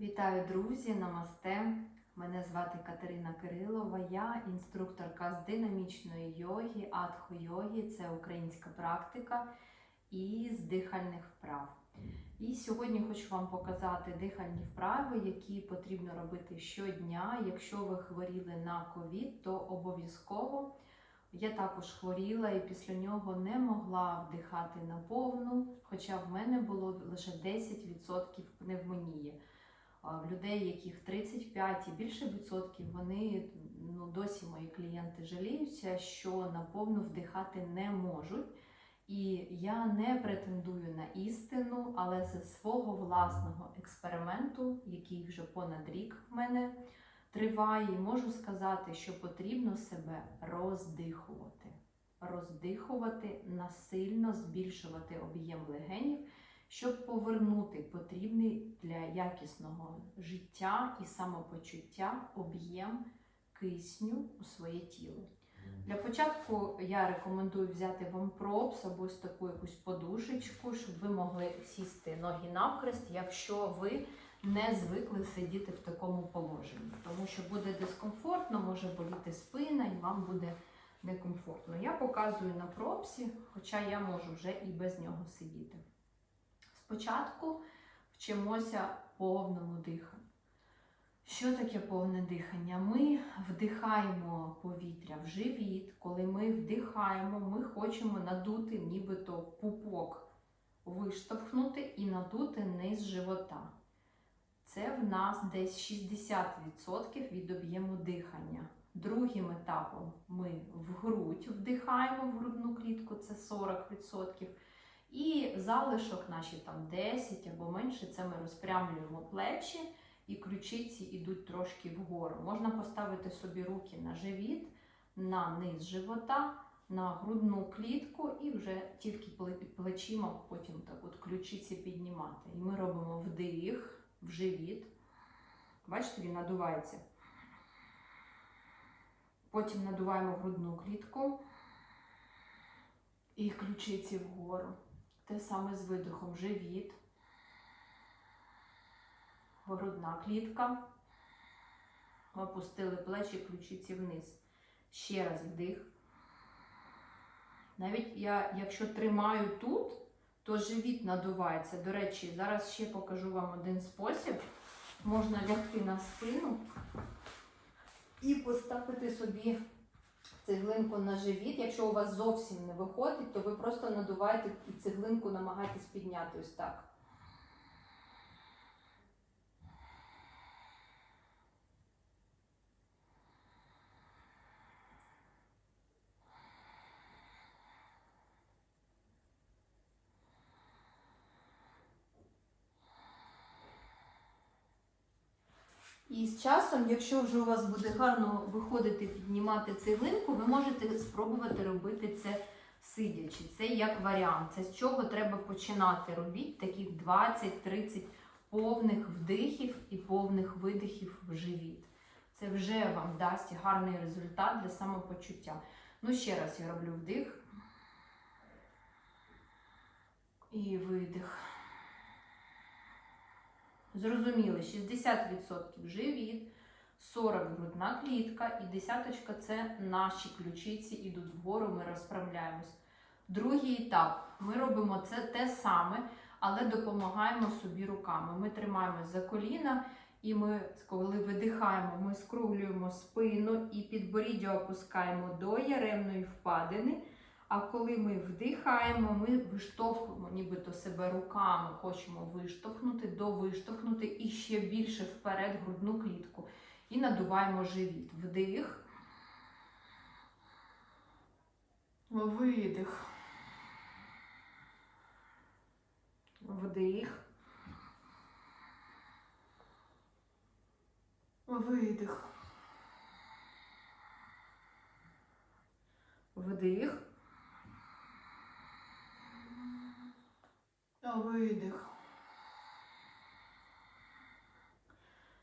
Вітаю, друзі! Намасте! Мене звати Катерина Кирилова. Я інструкторка з динамічної йоги, атхо-йоги, це українська практика і з дихальних вправ. І сьогодні хочу вам показати дихальні вправи, які потрібно робити щодня. Якщо ви хворіли на ковід, то обов'язково я також хворіла і після нього не могла вдихати наповну, хоча в мене було лише 10% пневмонії. Людей, яких 35 і більше відсотків, вони ну досі мої клієнти жаліються, що наповну вдихати не можуть. І я не претендую на істину, але зі свого власного експерименту, який вже понад рік в мене триває, можу сказати, що потрібно себе роздихувати. Роздихувати, насильно збільшувати об'єм легенів, щоб повернути потрібний для якісного життя і самопочуття об'єм кисню у своє тіло. Для початку я рекомендую взяти вам пропс або ось таку якусь подушечку, щоб ви могли сісти ноги навхрест, якщо ви не звикли сидіти в такому положенні, тому що буде дискомфортно, може боліти спина і вам буде некомфортно. Я показую на пропсі, хоча я можу вже і без нього сидіти. Спочатку вчимося повному диханню. Що таке повне дихання? Ми вдихаємо повітря в живіт. Коли ми вдихаємо, ми хочемо надути нібито пупок, виштовхнути і надути низ живота. Це в нас десь 60% від об'єму дихання. Другим етапом ми в грудь вдихаємо в грудну клітку, це 40%. І залишок наші там 10 або менше, це ми розпрямлюємо плечі і ключиці йдуть трошки вгору. Можна поставити собі руки на живіт, на низ живота, на грудну клітку і вже тільки плечима потім так от ключиці піднімати. І ми робимо вдих в живіт. Бачите, він надувається. Потім надуваємо грудну клітку і ключиці вгору. Те саме з видихом живіт, грудна клітка. Опустили плечі, ключиці вниз. Ще раз вдих. Навіть я, якщо тримаю тут, то живіт надувається. До речі, зараз ще покажу вам один спосіб. Можна лягти на спину і поставити собі цеглинку на живіт. Якщо у вас зовсім не виходить, то ви просто надуваєте і цеглинку намагаєтесь підняти ось так. І з часом, якщо вже у вас буде гарно виходити піднімати цеглинку, ви можете спробувати робити це сидячи. Це як варіант. Це з чого треба починати. Робіть таких 20-30 повних вдихів і повних видихів в живіт. Це вже вам дасть гарний результат для самопочуття. Ну, ще раз я роблю вдих і видих. Зрозуміли, 60% живіт, 40 грудна клітка і десяточка це наші ключиці йдуть вгору, ми розправляємось. Другий етап. Ми робимо це те саме, але допомагаємо собі руками. Ми тримаємось за коліна, і ми, коли видихаємо, ми скруглюємо спину і підборіддя опускаємо до яремної впадини. А коли ми вдихаємо, ми виштовхуємо нібито себе руками, хочемо виштовхнути, довиштовхнути і ще більше вперед грудну клітку. І надуваємо живіт. Вдих. Видих. Вдих. Видих. Вдих. Видих.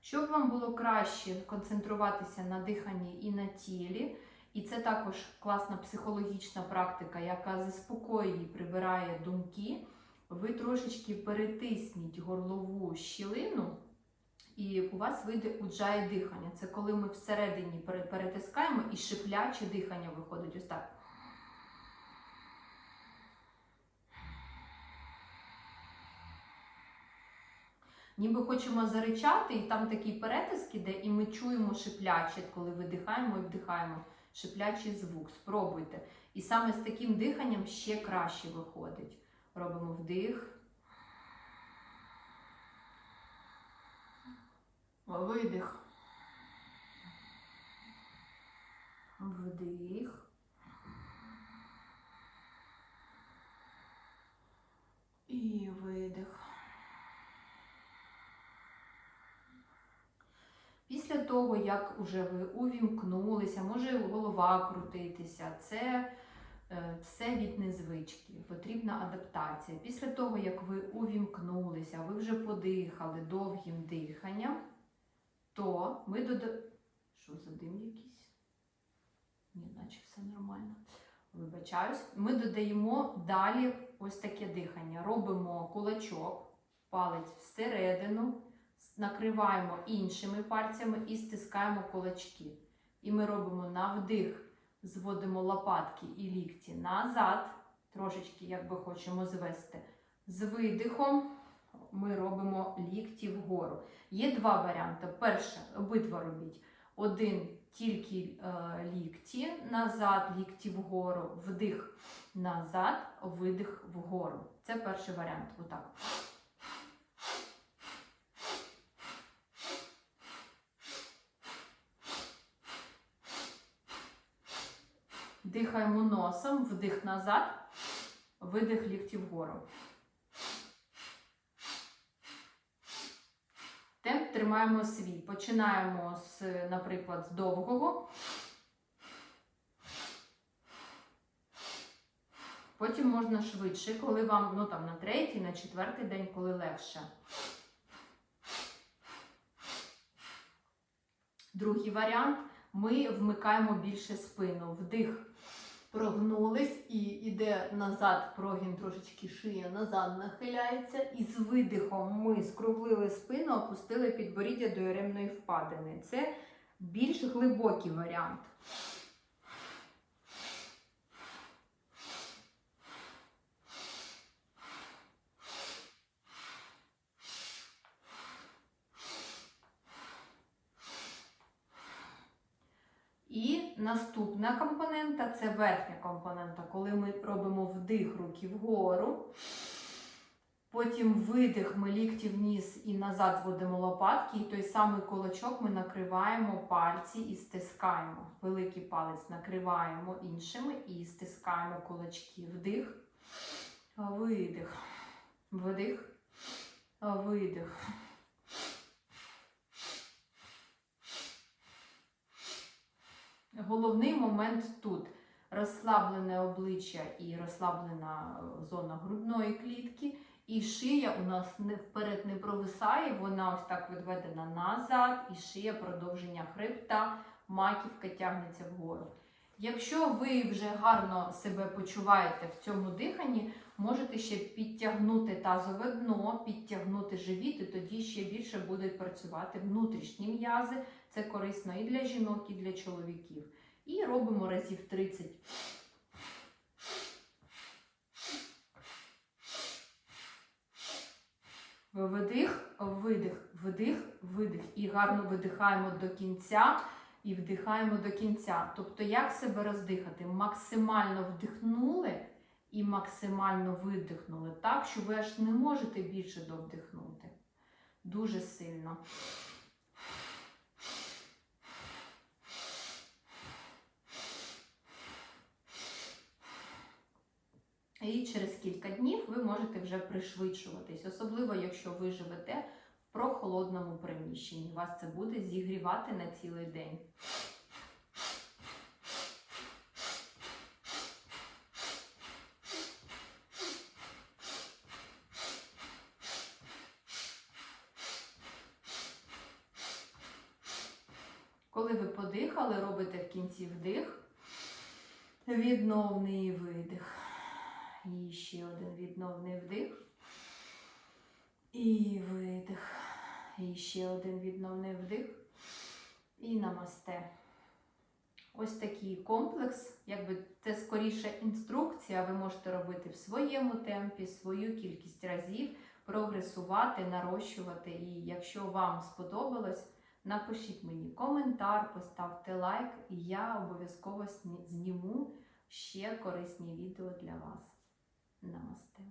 Щоб вам було краще концентруватися на диханні і на тілі, і це також класна психологічна практика, яка заспокоює і прибирає думки, ви трошечки перетисніть горлову щілину вас вийде уджає дихання. Це коли ми всередині перетискаємо і шипляче дихання виходить. Ось так. Ніби хочемо заричати, і там такий перетиск іде, і ми чуємо шипляче, коли видихаємо і вдихаємо. Шиплячий звук. Спробуйте. І саме з таким диханням ще краще виходить. Робимо вдих. Видих. Вдих. І видих. Після того, як уже ви увімкнулися, може голова крутитися, це е, все від незвички, потрібна адаптація. Після того, як ви увімкнулися, ви вже подихали довгим диханням, то ми додаємо. Що за дим якийсь? Ні, наче все нормально. Вибачаюсь. Ми додаємо далі ось таке дихання. Робимо кулачок, палець всередину, накриваємо іншими пальцями і стискаємо кулачки. І ми робимо на вдих, зводимо лопатки і лікті назад, трошечки, як би хочемо звести. З видихом ми робимо лікті вгору. Є два варіанти. Перше, обидва робіть. Один тільки е, лікті назад, лікті вгору, вдих назад, видих вгору. Це перший варіант. Отак. Дихаємо носом, вдих назад, видих лікті вгору. Темп тримаємо свій. Починаємо з, наприклад, з довгого. Потім можна швидше, коли вам ну, там, на третій, на четвертий день, коли легше. Другий варіант. Ми вмикаємо більше спину. Вдих. Прогнулись і йде назад, прогін трошечки шия назад нахиляється. І з видихом ми скруглили спину, опустили підборіддя до яремної впадини. Це більш глибокий варіант. І наступна компонента це верхня компонента, коли ми робимо вдих руки вгору. Потім видих, ми лікті вниз і назад зводимо лопатки, і той самий кулачок ми накриваємо пальці і стискаємо. Великий палець накриваємо іншими і стискаємо кулачки. Вдих, видих, вдих, видих. Головний момент тут розслаблене обличчя і розслаблена е, зона грудної клітки. І шия у нас не вперед не провисає, вона ось так відведена назад, і шия продовження хребта, маківка тягнеться вгору. Якщо ви вже гарно себе почуваєте в цьому диханні, можете ще підтягнути тазове дно, підтягнути живіт, і тоді ще більше будуть працювати внутрішні м'язи. Це корисно і для жінок, і для чоловіків. І робимо разів 30. Вдих, видих, вдих, видих. І гарно видихаємо до кінця і вдихаємо до кінця. Тобто, як себе роздихати? Максимально вдихнули і максимально видихнули, так, що ви аж не можете більше довдихнути. Дуже сильно. І через кілька днів ви можете вже пришвидшуватись, особливо якщо ви живете прохолодному приміщенні. Вас це буде зігрівати на цілий день. Коли ви подихали, робите в кінці вдих, відновний видих. І ще один відновний вдих. І видих. І ще один відновний вдих. І намасте. Ось такий комплекс, якби це скоріше інструкція, ви можете робити в своєму темпі, свою кількість разів, прогресувати, нарощувати. І якщо вам сподобалось, напишіть мені коментар, поставте лайк, і я обов'язково зніму ще корисні відео для вас. Намасте.